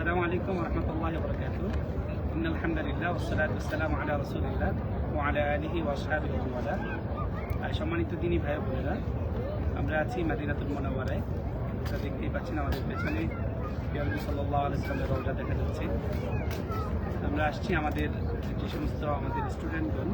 আসসালামু আলাইকুম রহমতুল্লাহ বরকাত ইন আলহামদুলিল্লাহ ওসালাত আসসালাম আলা রসুলিল্লাহ ও আলা আলহি ওয়াসাহাবি ওয়ালা সম্মানিত দিনই ভাই বোনেরা, আমরা আছি মাদিনাতুল মোনাওয়ারায়। আমরা দেখতেই পাচ্ছেন আমাদের পেছনে পিয়ারবি সাল্লাহ আলাইসলামের রোলটা দেখা যাচ্ছে। আমরা আসছি আমাদের যে সমস্ত আমাদের স্টুডেন্টগণ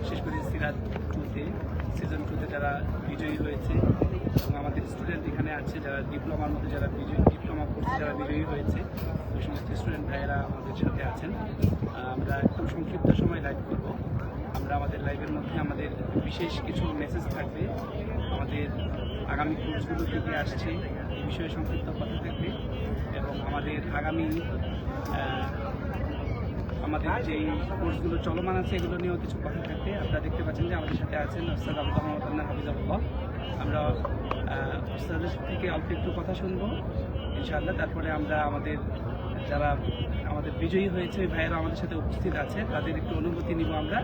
বিশেষ করে সিরাজ টুতে, সিজন টুতে যারা বিজয়ী রয়েছে এবং আমাদের স্টুডেন্ট এখানে আছে যারা ডিপ্লোমার মধ্যে যারা বিজয়ী ডিপ্লোমা কোর্সে যারা বিজয়ী হয়েছে, ওই সমস্ত স্টুডেন্ট ভাইয়েরা আমাদের সাথে আছেন। আমরা একটু সংক্ষিপ্ত সময় লাইভ করব। আমরা আমাদের লাইভের মধ্যে আমাদের বিশেষ কিছু মেসেজ থাকবে। আমাদের আগামী কোর্সগুলো থেকে আসছে, এই বিষয়ে সংক্ষিপ্ত কথা থাকবে এবং আমাদের আগামী আমাদের যে কোর্সগুলো চলমান আছে, এগুলো নিয়েও কিছু কথা থাকবে। আপনারা দেখতে পাচ্ছেন যে আমাদের সাথে আছেন ওস্তাদ আবুল মোহাম্মদ আন্না হাফিজাবুল্লাহ আমরা ওস্তাদের থেকে অল্প একটু কথা শুনব, ইনশাআল্লাহ। তারপরে আমরা আমাদের, যারা আমাদের বিজয়ী হয়েছে ভাইয়েরা আমাদের সাথে উপস্থিত আছে, তাদের একটু অনুভূতি নিব আমরা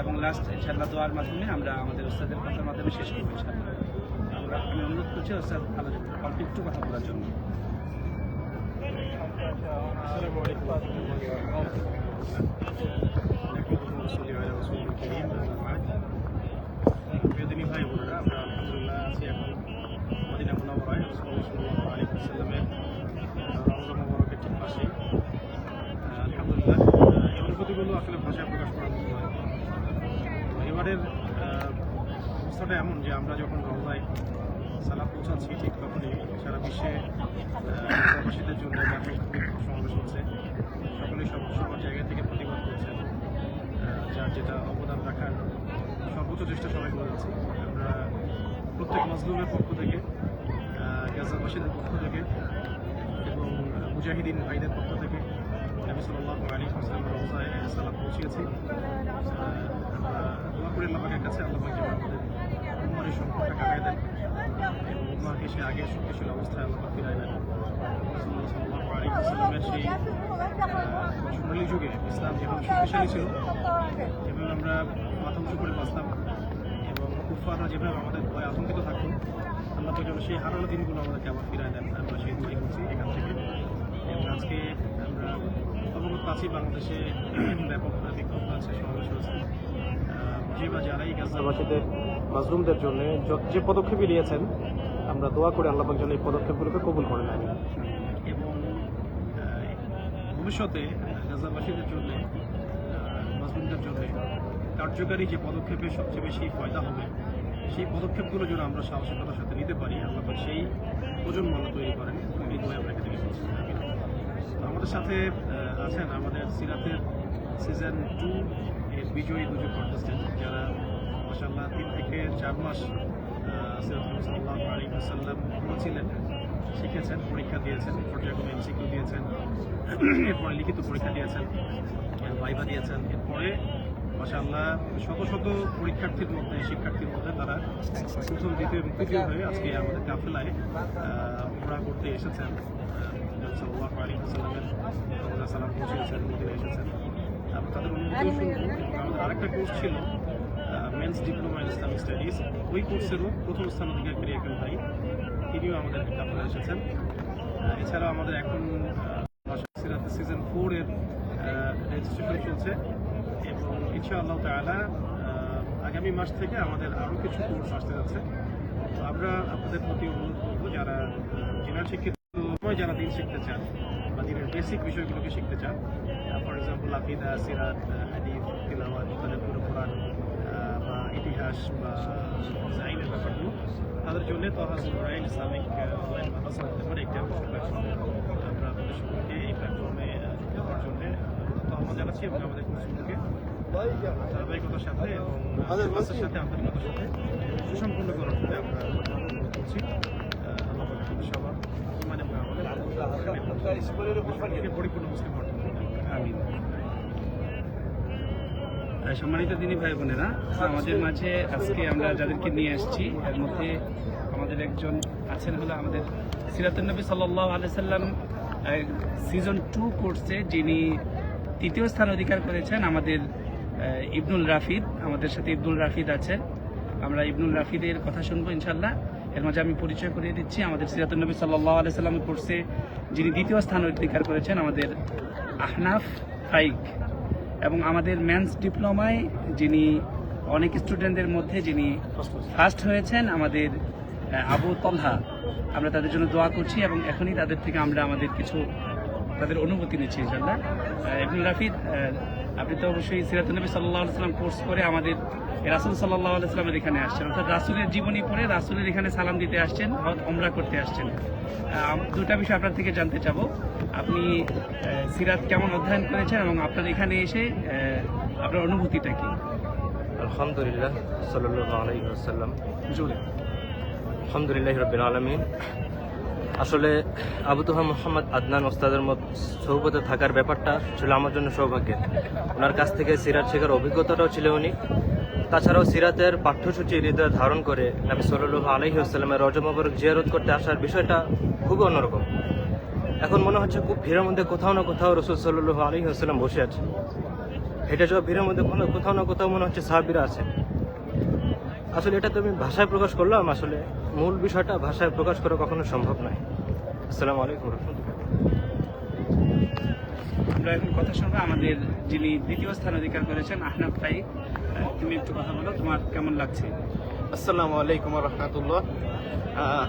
এবং লাস্ট ইনশাআল্লাহ, দোয়ার মাধ্যমে আমরা আমাদের ওস্তাদের কথার মাধ্যমে শেষ করব, ইনশাআল্লাহ। আমরা, আমি অনুরোধ করছি ওস্তাদ আলোচনা অল্প একটু কথা বলার জন্য। আসসালামু আলাইকুম। Yeah. যেটা অবদান রাখার সর্বোচ্চ চেষ্টা সবাই করে যাচ্ছে আমরা প্রত্যেক মজলুমের পক্ষ থেকে গাজাবাসীদের পক্ষ থেকে এবং মুজাহিদিন ভাইদের পক্ষ থেকে নবী সাল্লাল্লাহু আলাইহি ওয়াসাল্লামের রওজায় সালাম পৌঁছিয়েছি। দোয়া করি আল্লাহের কাছে, আল্লাহ পাক যেন আমাদের উম্মার এই সংকটটা কাটায় দেন এবং উম্মাকে সে আগের শক্তিশালী অবস্থায় আল্লাহ ফিরায় দেন। রাসূলুল্লাহ সেই সোনালী যুগে ইসলাম যেভাবে শক্তিশালী ছিল যেভাবে আমরা মাথা উঁচু করে বাঁচতাম এবং কুফাররা যেভাবে আমাদের ভয়ে আতঙ্কিত থাকতো আল্লাহ যেন সেই হারানো দিনগুলো আমাদেরকে আবার ফিরায় দেন। আমরা সেই দোয়াই করছি এখান থেকে। এবং আজকে আমরা অবগত আছি বাংলাদেশে ব্যাপক বিক্ষোভ আছে সমাবেশ হয়েছে। যে বা যারাই গাজাবাসীদের মাজলুমদের জন্য যে পদক্ষেপই নিয়েছেন আমরা দোয়া করে আল্লাহ যেন এই পদক্ষেপগুলোকে কবুল করে নেন। এবং ভবিষ্যতে গাজাবাসীদের জন্য মাজলুমদের জন্য কার্যকারী যে পদক্ষেপে সবচেয়ে বেশি ফয়দা হবে, সেই পদক্ষেপগুলো যেন আমরা সাহসিকতার সাথে নিতে পারি পাক সেই প্রজন্ম আল্লাহ তৈরি করেন এই দোয়া আমরা এখানে আমাদের সাথে আছেন আমাদের সিরাতের সিজন টু এর বিজয়ী দুজন কন্টেস্টেন্ট যারা মাসাল্লাহ তিন থেকে চার মাস সিরাতুল সাল্লাহ আলী সাল্লাম ছিলেন শিখেছেন, পরীক্ষা দিয়েছেন পর্যায়ক্রমে এমসিকিউ দিয়েছেন, এরপরে লিখিত পরীক্ষা দিয়েছেন ভাইবা দিয়েছেন, এরপরে মাসাল্লাহ শত শত পরীক্ষার্থীর মধ্যে, শিক্ষার্থীর মধ্যে তারা প্রথম, দ্বিতীয় এবং তৃতীয় হয়ে আজকে আমাদের কাফেলায় উমরা করতে এসেছেন। সালাম পৌঁছেছেন মদিনে এসেছেন। তাদের শুনব আমাদের আরেকটা কোর্স ছিল men's diploma in Islamic studies ওই কোর্সেরও প্রথম স্থান অধিকারী একজন ভাই তিনিও আমাদের কাপড়ে এসেছেন। এছাড়াও আমাদের এখন সিরাতে সিজন ফোর এর রেজিস্ট্রেশন চলছে। এবং ইনশাআল্লাহ আহ, আগামী মাস থেকে আমাদের আরও কিছু কোর্স আসতে যাচ্ছে। আমরা আপনাদের প্রতি অনুরোধ করব যারা জেনারেল শিক্ষিত যারা দিন শিখতে চান বা দিনের বেসিক বিষয়গুলোকে শিখতে চান ফর এক্সাম্পল আকিদা সিরাত হাদিফ তিলাওয়াত ইতিহাস বা আইনের ব্যাপারগুলো তাদের জন্য তহাজুল রাইন ইসলামিক অনলাইন মাদ্রাসা হতে পারে একটি প্ল্যাটফর্ম আমরা আপনাদের সকলকে এই প্ল্যাটফর্মে যুক্ত হওয়ার জন্য আহ্বান জানাচ্ছি এবং আমাদের কোর্সগুলোকে ধারাবাহিকতার সাথে এবং ক্লাসের সাথে আন্তরিকতার সাথে সুসম্পন্ন করার জন্য আমরা অনুরোধ করছি আমাদের সবার মানে আমাদের পরিপূর্ণ মুসলিম অর্জন আমিন। সম্মানিত দিনী ভাই বোনেরা, আমাদের মাঝে আজকে আমরা যাদেরকে নিয়ে আসছি, এর মধ্যে আমাদের একজন আছেন হলো আমাদের সিরাতুন্নবী সাল্লাহ আলাইসাল্লাম সিজন টু কোর্সে যিনি তৃতীয় স্থান অধিকার করেছেন, আমাদের ইবনুল রাফিদ, আমাদের সাথে ইবনুল রাফিদ আছেন। আমরা ইবনুল রাফিদের কথা শুনব ইনশাল্লাহ এর মাঝে আমি পরিচয় করিয়ে দিচ্ছি, আমাদের সিরাতুল নবী সাল্লাহ আলাইসাল্লামের কোর্সে যিনি দ্বিতীয় স্থান অধিকার করেছেন, আমাদের আহনাফ ফাইক। এবং আমাদের ম্যানস ডিপ্লোমায় যিনি অনেক স্টুডেন্টদের মধ্যে যিনি ফার্স্ট হয়েছেন আমাদের আবু তলহা। আমরা তাদের জন্য দোয়া করছি এবং এখনই তাদের থেকে আমরা আমাদের কিছু, তাদের অনুভূতি নিচ্ছি ইনশাল্লাহ ইবনুল রাফিদ আপনি তো অবশ্যই সিরাতুল নবী সাল্লাহ সাল্লাম কোর্স করে আমাদের রাসুল সাল্লাহ সাল্লামের এখানে আসছেন। অর্থাৎ রাসুলের জীবনী পড়ে রাসুলের এখানে সালাম দিতে আসছেন ওমরা করতে আসছেন। দুটা বিষয় আপনার থেকে জানতে চাবো। আপনি সিরাত কেমন অধ্যয়ন করেছেন এবং আপনার এখানে এসে আপনার অনুভূতিটা কি? আলহামদুলিল্লাহ জোরে আলহামদুলিল্লাহ রবিল আলমিন। আসলে আবু তোহা মোহাম্মদ আদনান ওস্তাদের মত সৌবতে থাকার ব্যাপারটা ছিল আমার জন্য সৌভাগ্যের। ওনার কাছ থেকে সিরাত শেখার অভিজ্ঞতাটাও ছিল উনি। তাছাড়াও সিরাতের পাঠ্যসূচি হৃদয় ধারণ করে নবী সাল্লাল্লাহু আলাইহি আসসালামের রজমবরক জিয়ারত করতে আসার বিষয়টা খুবই অন্যরকম। এখন মনে হচ্ছে খুব ভিড়ের মধ্যে কোথাও না কোথাও রসুল সাল্লাল্লাহু আলাইহি আসসালাম বসে আছে হেঁটে যাওয়া ভিড়ের মধ্যে কোথাও না কোথাও মনে হচ্ছে সাহাবিরা আছে আসলে এটা তো আমি ভাষায় প্রকাশ করলাম, আসলে মূল বিষয়টা ভাষায় প্রকাশ করা কখনো সম্ভব নয়। আসসালামু আলাইকুম রহমতুল্লাহ। আমরা এখন কথা শুনব আমাদের যিনি দ্বিতীয় স্থান অধিকার করেছেন আহনাফ আহ, তুমি একটু কথা বলো তোমার কেমন লাগছে? আসসালামু আলাইকুম রহমতুল্লাহ।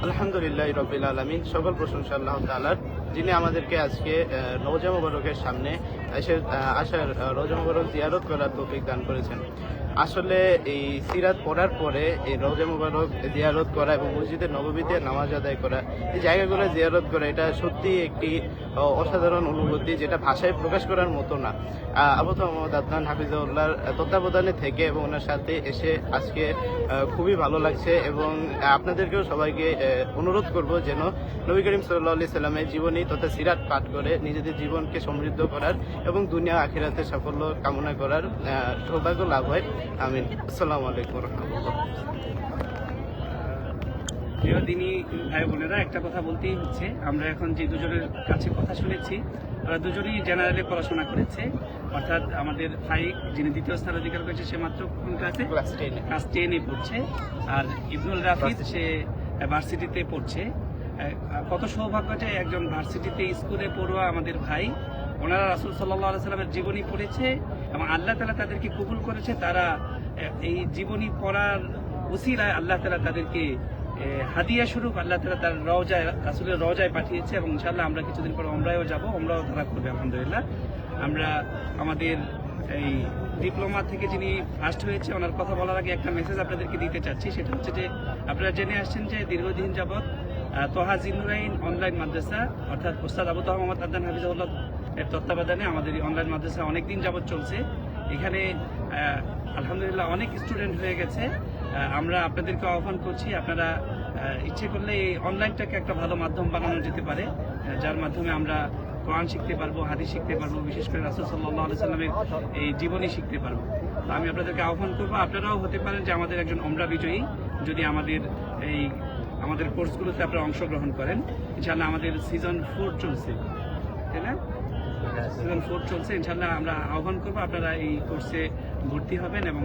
আলহামদুলিল্লাহ রবিল আলমিন সকল প্রশংসা আল্লাহ তালার যিনি আমাদেরকে আজকে আহ, রোজা মুবারকের সামনে এসে আসার রোজা মুবারক জিয়ারত করার তৌফিক দান করেছেন। আসলে এই সিরাত পড়ার পরে এই রোজা মুবারক জিয়ারত করা এবং মসজিদের নববীতে নামাজ আদায় করা এই জায়গাগুলো জিয়ারত করা এটা সত্যি একটি অসাধারণ অনুভূতি যেটা ভাষায় প্রকাশ করার মতো না। আহ, আবু মোহাম্মদ আদনান হাফিজাউল্লাহর তত্ত্বাবধানে থেকে এবং ওনার সাথে এসে আজকে খুবই ভালো লাগছে এবং আপনাদেরকেও সবাইকে অনুরোধ করব যেন নবী করিম সাল্লাহ আলি সাল্লামের জীবনী তথা সিরাত পাঠ করে নিজেদের জীবনকে সমৃদ্ধ করার এবং দুনিয়া আখিরাতে সাফল্য কামনা করার সৌভাগ্য লাভ হয়। আমিন। আসসালামু আলাইকুম রহমতুল্লাহ প্রিয় দিনী ভাই বোনেরা একটা কথা বলতেই হচ্ছে। আমরা এখন যে দুজনের কাছে কথা শুনেছি ওরা দুজনেই জেনারেলে পড়াশোনা করেছে। অর্থাৎ আমাদের ফাইক যিনি দ্বিতীয় স্থান অধিকার করেছে সে মাত্র কোন ক্লাসে ক্লাস টেনে পড়ছে। আর ইবনুল রাফিদ সে ভার্সিটিতে পড়ছে। কত সৌভাগ্য যে একজন ভার্সিটিতে স্কুলে পড়ুয়া আমাদের ভাই। ওনারা রাসুল সাল্লাহ সাল্লামের জীবনী পড়েছে। এবং আল্লাহ তালা তাদেরকে কবুল করেছে, তারা এই জীবনী পড়ার উসিলায় আল্লাহ তালা তাদেরকে হাদিয়া স্বরূপ আল্লাহ তালা তার রওজায়, রাসুলের রওজায় পাঠিয়েছে এবং ইনশাল্লাহ আমরা কিছুদিন পর আমরাও যাব আমরাও তারা করবে আলহামদুলিল্লাহ। আমরা আমাদের এই ডিপ্লোমা থেকে যিনি ফার্স্ট হয়েছে, ওনার কথা বলার আগে একটা মেসেজ আপনাদেরকে দিতে চাচ্ছি, সেটা হচ্ছে যে আপনারা জেনে আসছেন যে দীর্ঘদিন যাবৎ তোহা জিনুরাইন অনলাইন মাদ্রাসা, অর্থাৎ ওস্তাদ আবু তাহ মোহাম্মদ আদান হাফিজাউল্লাহ এর তত্ত্বাবধানে আমাদের অনলাইন মাদ্রাসা অনেক দিন যাবৎ চলছে। এখানে আলহামদুলিল্লাহ অনেক স্টুডেন্ট হয়ে গেছে। আমরা আপনাদেরকে আহ্বান করছি, আপনারা ইচ্ছে করলে এই অনলাইনটাকে একটা ভালো মাধ্যম বানানো যেতে পারে যার মাধ্যমে আমরা কোরআন শিখতে পারব, হাদিস শিখতে পারব, বিশেষ করে রাসুল সাল্লাহ সাল্লামের এই জীবনী শিখতে পারব। তো আমি আপনাদেরকে আহ্বান করব, আপনারাও হতে পারেন যে আমাদের একজন অমরা বিজয়ী, যদি আমাদের এই, আমাদের কোর্সগুলোতে আপনারা অংশগ্রহণ করেন। ইনশাআল্লাহ আমাদের সিজন ফোর চলছে। তাই না? সিজন ফোর চলছে ইনশাল্লাহ আমরা আহ্বান করব আপনারা এই কোর্সে ভর্তি হবেন এবং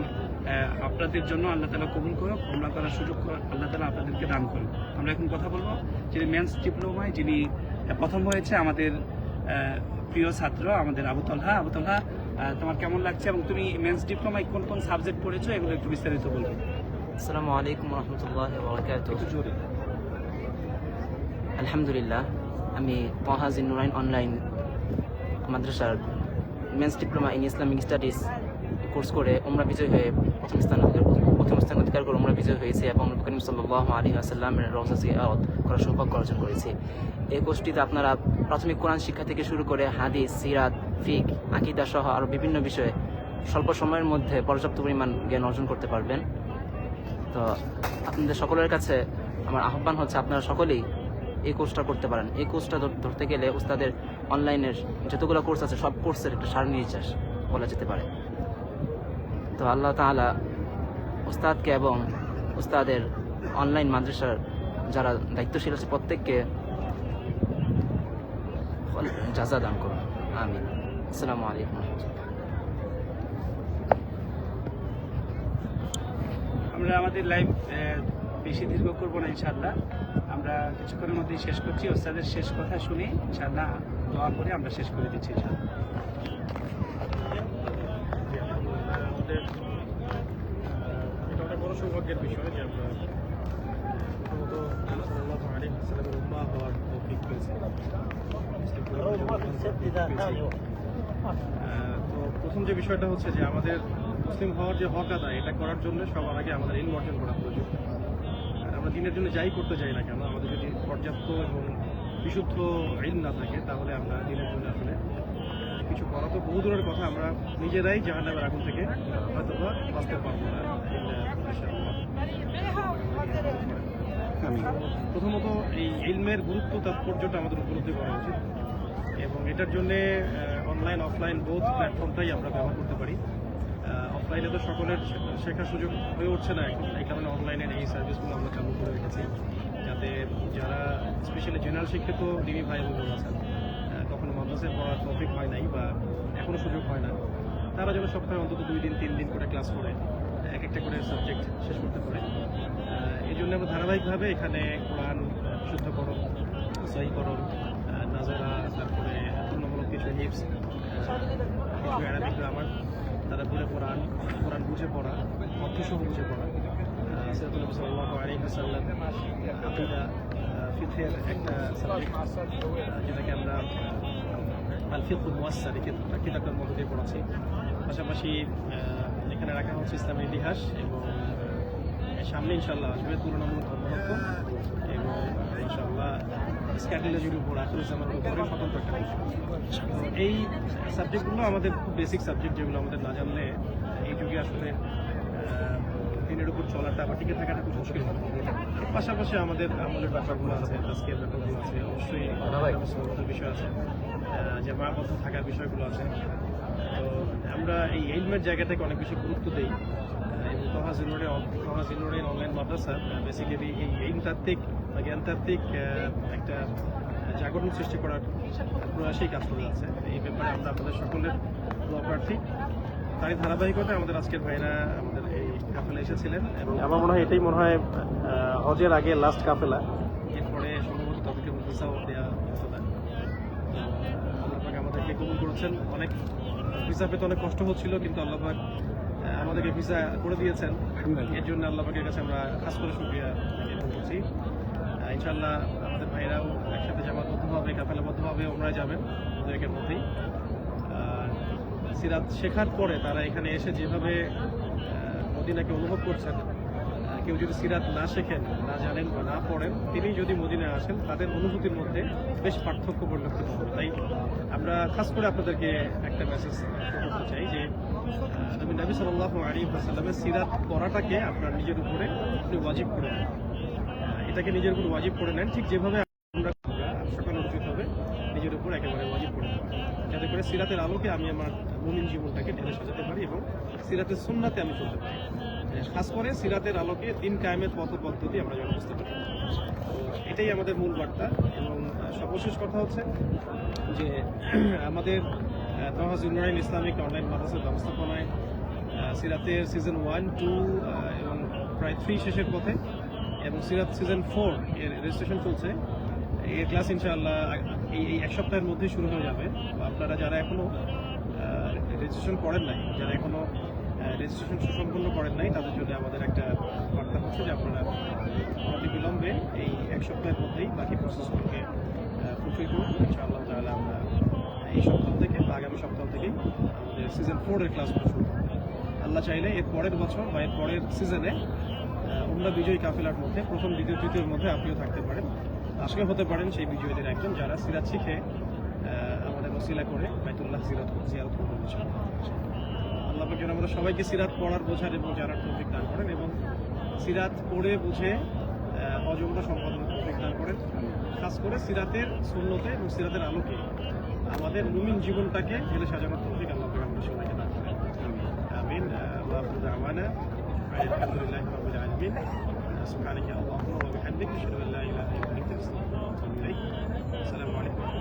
আপনাদের জন্য আল্লাহ তালা কবুল করুক আমরা করার সুযোগ আল্লাহ তালা আপনাদেরকে দান করুন আমরা এখন কথা বলব যিনি মেন্স ডিপ্লোমায় যিনি প্রথম হয়েছে আমাদের প্রিয় ছাত্র আমাদের আবু তলহা। আবু তলহা তোমার কেমন লাগছে এবং তুমি মেন্স ডিপ্লোমায় কোন কোন সাবজেক্ট পড়েছো এগুলো একটু বিস্তারিত বলবে। আসসালামু আলাইকুম রহমতুল্লাহ আলহামদুলিল্লাহ আমি মহাজিন নুরাইন অনলাইন মাদ্রাসার men's diploma in Islamic studies course করে ওমরা বিজয় হয়ে প্রথম স্থান প্রথম স্থান অধিকার করে ওমরা বিজয় হয়েছে এবং করিম সাল্লাহ আলী আসাল্লামের রওজা জিয়ারত করার সৌভাগ্য অর্জন করেছি। এই কোর্সটিতে আপনারা প্রাথমিক কোরআন শিক্ষা থেকে শুরু করে হাদিস, সিরাত, ফিক, আকিদা সহ আরও বিভিন্ন বিষয়ে স্বল্প সময়ের মধ্যে পর্যাপ্ত পরিমাণ জ্ঞান অর্জন করতে পারবেন। তো আপনাদের সকলের কাছে আমার আহ্বান হচ্ছে আপনারা সকলেই এই কোর্সটা করতে পারেন। এই কোর্সটা ধরতে গেলে ওস্তাদের অনলাইনের যতগুলো কোর্স আছে, সব কোর্সের একটা সার নিয়ে নির্যাস বলা যেতে পারে। তো আল্লাহ তাআলা উস্তাদকে এবং উস্তাদের অনলাইন মাদ্রাসার যারা দায়িত্বশীল আছে, প্রত্যেককে জাযা দান করুন। আমিন। আসসালামু আলাইকুম আমরা আমাদের লাইভ বেশি দীর্ঘ করব না, ইনশাআল্লাহ। আমরা কিছুক্ষণের মধ্যেই শেষ করছি। ওস্তাদের শেষ কথা শুনে, ইনশাআল্লাহ, দোয়া করে আমরা শেষ করে দিচ্ছি বড় সৌভাগ্যের যে আমরা তো প্রথম যে বিষয়টা হচ্ছে যে আমাদের মুসলিম হওয়ার যে হক আদায়, এটা করার জন্য সবার আগে আমাদের ইলম করা প্রয়োজন। দিনের জন্য যাই করতে চাই না কেন, আমাদের যদি পর্যাপ্ত এবং বিশুদ্ধ ইলম না থাকে, তাহলে আমরা দিনের জন্য আসলে কিছু করা তো বহু দূরের কথা, আমরা নিজেরাই জাহান্নামের আগুন থেকে হয়তো বা বাঁচতে পারব না প্রথমত এই ইলমের গুরুত্ব, তাৎপর্যটা আমাদের উপলব্ধি করা উচিত এবং এটার জন্য অনলাইন অফলাইন বোধ প্ল্যাটফর্মটাই আমরা ব্যবহার করতে পারি। অফলাইনে তো সকলের শেখার সুযোগ হয়ে উঠছে না এখন। এই কারণে অনলাইনের এই সার্ভিসগুলো আমরা চালু করে রেখেছি। যাতে যারা স্পেশালি জেনারেল শিক্ষিত দিনী ভাই বোন আছেন কখনো মাদ্রাসায় পড়ার টপিক হয় নাই বা এখনও সুযোগ হয় না তারা যেন সপ্তাহে অন্তত দুই দিন তিন দিন করে ক্লাস করে এক একটা করে সাবজেক্ট শেষ করতে পারে। এই জন্য আমরা ধারাবাহিকভাবে এখানে কোরআন আহ, বিশুদ্ধকরণ সহিকরণ নাজারা তারপরে তুলনামূলক কিছু হিপস কিছু অ্যারাবিক গ্রামার তারপরে কোরআন কোরআন বুঝে পড়া অর্থসহ বুঝে পড়া। সিরাতুল নবী সাল্লাল্লাহু আলাইহি ওয়াসাল্লাম, আকিদা ফিথের একটা সাবজেক্ট যেটাকে আমরা আল ফিকুল মুয়াসসার কিতাবটার মধ্যে দিয়ে পড়াচ্ছি। পাশাপাশি এখানে রাখা হচ্ছে ইসলামের ইতিহাস এবং সামনে ইনশাল্লাহ আসবে তুলনামূলক ধর্মতত্ত্ব এবং ইনশাল্লাহ স্ক্যাটেলজির উপর আখরুজ্জামানের উপরে স্বতন্ত্র একটা এই সাবজেক্টগুলো আমাদের খুব বেসিক সাবজেক্ট যেগুলো আমাদের না জানলে এই যুগে আসলে দিনের উপর চলাটা বা টিকে থাকাটা খুব মুশকিল পাশাপাশি আমাদের আমলের ব্যাপারগুলো আছে আজকের ব্যাপারগুলো আছে অবশ্যই ব্যবস্থাপনার বিষয় আছে যে মায়াবদ্ধ থাকার বিষয়গুলো আছে। তো আমরা এই এলমের জায়গাটাকে অনেক বেশি গুরুত্ব দিই। তহাজিনুরে তহাজিনুরে অনলাইন মাদ্রাসা বেসিক্যালি এই এইমতাত্ত্বিক বা জ্ঞানতাত্ত্বিক একটা জাগরণ সৃষ্টি করার প্রয়াসেই কাজ করে যাচ্ছে। এই ব্যাপারে আমরা আমাদের সকলের প্রার্থী। তারই ধারাবাহিকতায় আমাদের আজকের ভাইরা আমাদের এই কাফেলা এসেছিলেন এবং আমার মনে হয় এটাই মনে হয় হজের আগে লাস্ট কাফেলা। এরপরে সম্ভবত তাদেরকে ভিসাও দেওয়া হতো না আল্লাহ আমাদেরকে কবুল করেছেন। অনেক ভিসা পেতে অনেক কষ্ট হচ্ছিল কিন্তু আল্লাহ আমাদেরকে ভিসা করে দিয়েছেন। এর জন্য আল্লাহ পাকের কাছে আমরা খাস করে শুক্রিয়া জ্ঞাপন করছি ইনশাল্লাহ ইনশাআল্লাহ আমাদের ভাইরাও একসাথে জামাতবদ্ধভাবে কাফেলাবদ্ধভাবে ওনারা যাবেন ওদেরকে মধ্যেই আর সিরাত শেখার পরে তারা এখানে এসে যেভাবে মদিনাকে অনুভব করছেন কেউ যদি সিরাত না শেখেন না জানেন বা না পড়েন তিনি যদি মদিনায় আসেন তাদের অনুভূতির মধ্যে বেশ পার্থক্য পরিলক্ষিত হবে। তাই আমরা খাস করে আপনাদেরকে একটা মেসেজ করতে চাই যে আহ, নবী সাল্লাহ আলী সাল্লামের সিরাত পড়াটাকে আপনার নিজের উপরে আপনি ওয়াজিব করে নেন। এটাকে নিজের উপর ওয়াজিব করে নেন ঠিক যেভাবে আমরা সকাল উচিত হবে নিজের উপর একেবারে ওয়াজিব করে নেওয়া। যাতে করে সিরাতের আলোকে আমি আমার মুমিন জীবনটাকে ঢেলে সাজাতে পারি এবং সিরাতের সুন্নাতে আমি চলতে পারি। খাস করে সিরাতের আলোকে দিন কায়েমের পথ পদ্ধতি আমরা যেন বুঝতে পারি। এটাই আমাদের মূল বার্তা এবং সর্বশেষ কথা হচ্ছে যে আমাদের তহাজ ইউনাইন ইসলামিক অনলাইন মাদ্রাসার ব্যবস্থাপনায় সিরাতের সিজন ওয়ান টু এবং প্রায় থ্রি শেষের পথে এবং সিরাত সিজন ফোর এর রেজিস্ট্রেশন চলছে। এর ক্লাস ইনশাআল্লাহ এই এই এক সপ্তাহের মধ্যেই শুরু হয়ে যাবে। আপনারা যারা এখনও রেজিস্ট্রেশন করেন নাই, যারা এখনও রেজিস্ট্রেশন সুসম্পন্ন করেন নাই। তাদের জন্য আমাদের একটা বার্তা হচ্ছে যে আপনারা অতি বিলম্বে এই এক সপ্তাহের মধ্যেই বাকি প্রসেসগুলোকে ফুলফিল করুন। ইনশাআল্লাহ তাহলে আমরা এই সপ্তাহ থেকে বা আগামী সপ্তাহ থেকেই আমাদের সিজন ফোরের ক্লাসগুলো শুরু আল্লাহ চাইলে এর পরের বছর বা এর পরের সিজনে আমরা বিজয়ী কাফেলার মধ্যে, প্রথম, দ্বিতীয়, তৃতীয়ের মধ্যে আপনিও থাকতে পারেন। আজকে হতে পারেন সেই বিজয়ীদের একজন যারা সিরাত শিখে আমাদের ওসিলা করে বাইতুল্লাহ সিরাত জিয়ারত করবেন ইনশাআল্লাহ। আল্লাহ পাক যেন আমাদের সবাইকে সিরাত পড়ার বোঝার এবং জানার তৌফিক দান করেন এবং সিরাত পড়ে বুঝে আহ, অজমটা সম্পাদন তৌফিক দান করেন খাস করে সিরাতের শূন্যতে এবং সিরাতের আলোকে আমাদের মুমিন জীবনটাকে ঢেলে সাজানোর তৌফিক আল্লাহ পাক আমাদের সবাইকে দান করেন আমিন আল্লাহ দাওয়ানা আলহামদুলিল্লাহ রাব্বিল আলামিন سبحانك اللهم وبحمدك اشهد ان لا اله الا انت استغفرك واتوب اليك السلام عليكم ورحمه الله وبركاته